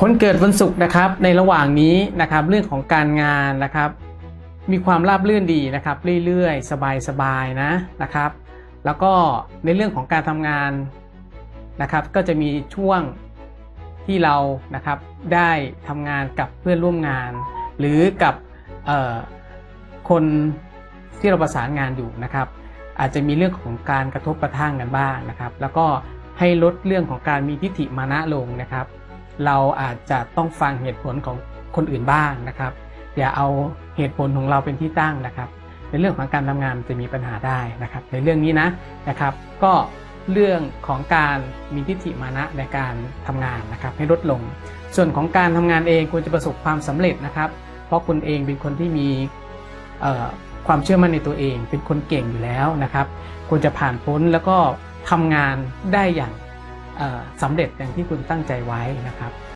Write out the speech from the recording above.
คนเกิดวันศุกร์นะครับในระหว่างนี้นะครับเรื่องของการงานนะครับ มีความราบรื่นดีนะครับ เรื่อยๆ สบายๆนะนะครับ แล้วก็ในเรื่องของการทำงานนะครับ ก็จะมีช่วงที่เรานะครับได้ทำงานกับเพื่อนร่วมงาน หรือกับคนที่เราประสานงานอยู่นะครับ อาจจะมีเรื่องของการกระทบกระทั่งกันบ้างนะครับ แล้วก็ให้ลดเรื่องของการมีทิฏฐิมานะลงนะครับ เราอาจจะต้องฟังเหตุผลของคนอื่นบ้างนะครับ อย่าเอาเหตุผลของเราเป็นที่ตั้งนะครับ ในเรื่องของการทำงานจะมีปัญหาได้นะครับ ในเรื่องนี้นะนะครับ ก็เรื่องของการมีทิฏฐิมานะในการทำงานนะครับ ให้ลดลง ส่วนของการทำงานเองควรจะประสบความสำเร็จนะครับ เพราะคุณเองเป็นคนที่มีความเชื่อมั่นในตัวเอง เป็นคนเก่งอยู่แล้วนะครับควรจะผ่านพ้นแล้วก็ทำงานได้อย่าง สำเร็จอย่างที่คุณตั้งใจไว้นะครับ